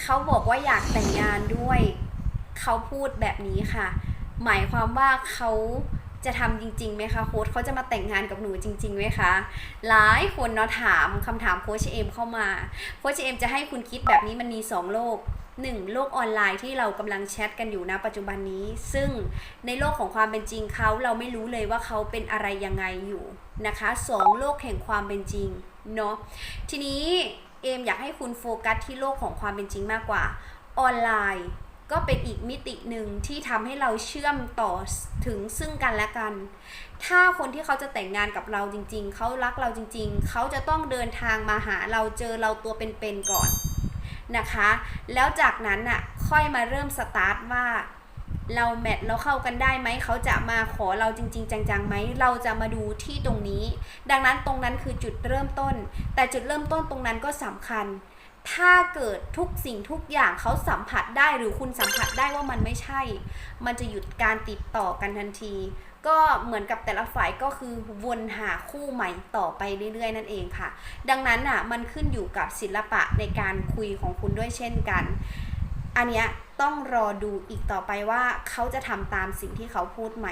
เขาบอกว่าอยากแต่งงานด้วย เขาพูดแบบนี้ค่ะ หมายความว่าเขาจะทำจริงๆไหมคะโค้ชเขาจะมาแต่งงานกับหนูจริงๆไหมคะ หลายคนเนาะถามคำถามโค้ชเอมเข้ามาโค้ชเอมจะให้คุณคิดแบบนี้มันมี 2 โลก 1. โลกออนไลน์ที่เรากำลังแชทกันอยู่นะปัจจุบันนี้ ซึ่งในโลกของความเป็นจริงเขาเราไม่รู้เลยว่าเขาเป็นอะไรยังไงอยู่นะคะ 2. โลกแห่งความเป็นจริงเนาะทีนี้ เอมอยากให้คุณโฟกัสที่โลกของความเป็นจริงมากกว่า ออนไลน์ก็เป็นอีกมิติหนึ่งที่ทำให้เราเชื่อมต่อถึงซึ่งกันและกัน ถ้าคนที่เขาจะแต่งงานกับเราจริง ๆ เขารักเราจริง ๆ เขาจะต้องเดินทางมาหาเราเจอเราตัวเป็นๆก่อนนะคะ แล้วจากนั้นน่ะค่อยมาเริ่มสตาร์ทว่า เราแมทเราเข้ากันได้ไหม เขาจะมาขอเราจริง ๆ จังๆไหม เราจะมาดูที่ตรงนี้ ดังนั้นตรงนั้นคือจุดเริ่มต้น แต่จุดเริ่มต้นตรงนั้นก็สำคัญ ถ้าเกิดทุกสิ่งทุกอย่างเขาสัมผัสได้หรือคุณสัมผัสได้ว่ามันไม่ใช่ มันจะหยุดการติดต่อกันทันที ก็เหมือนกับแต่ละฝ่ายก็คือวนหาคู่ใหม่ต่อไปเรื่อยๆ นั่นเองค่ะ ดังนั้นอะมันขึ้นอยู่กับศิลปะในการคุยของคุณด้วยเช่นกัน อันเนี้ยต้องรอดูอีกต่อไปว่าเขาจะทำตามสิ่งที่เขาพูดไหม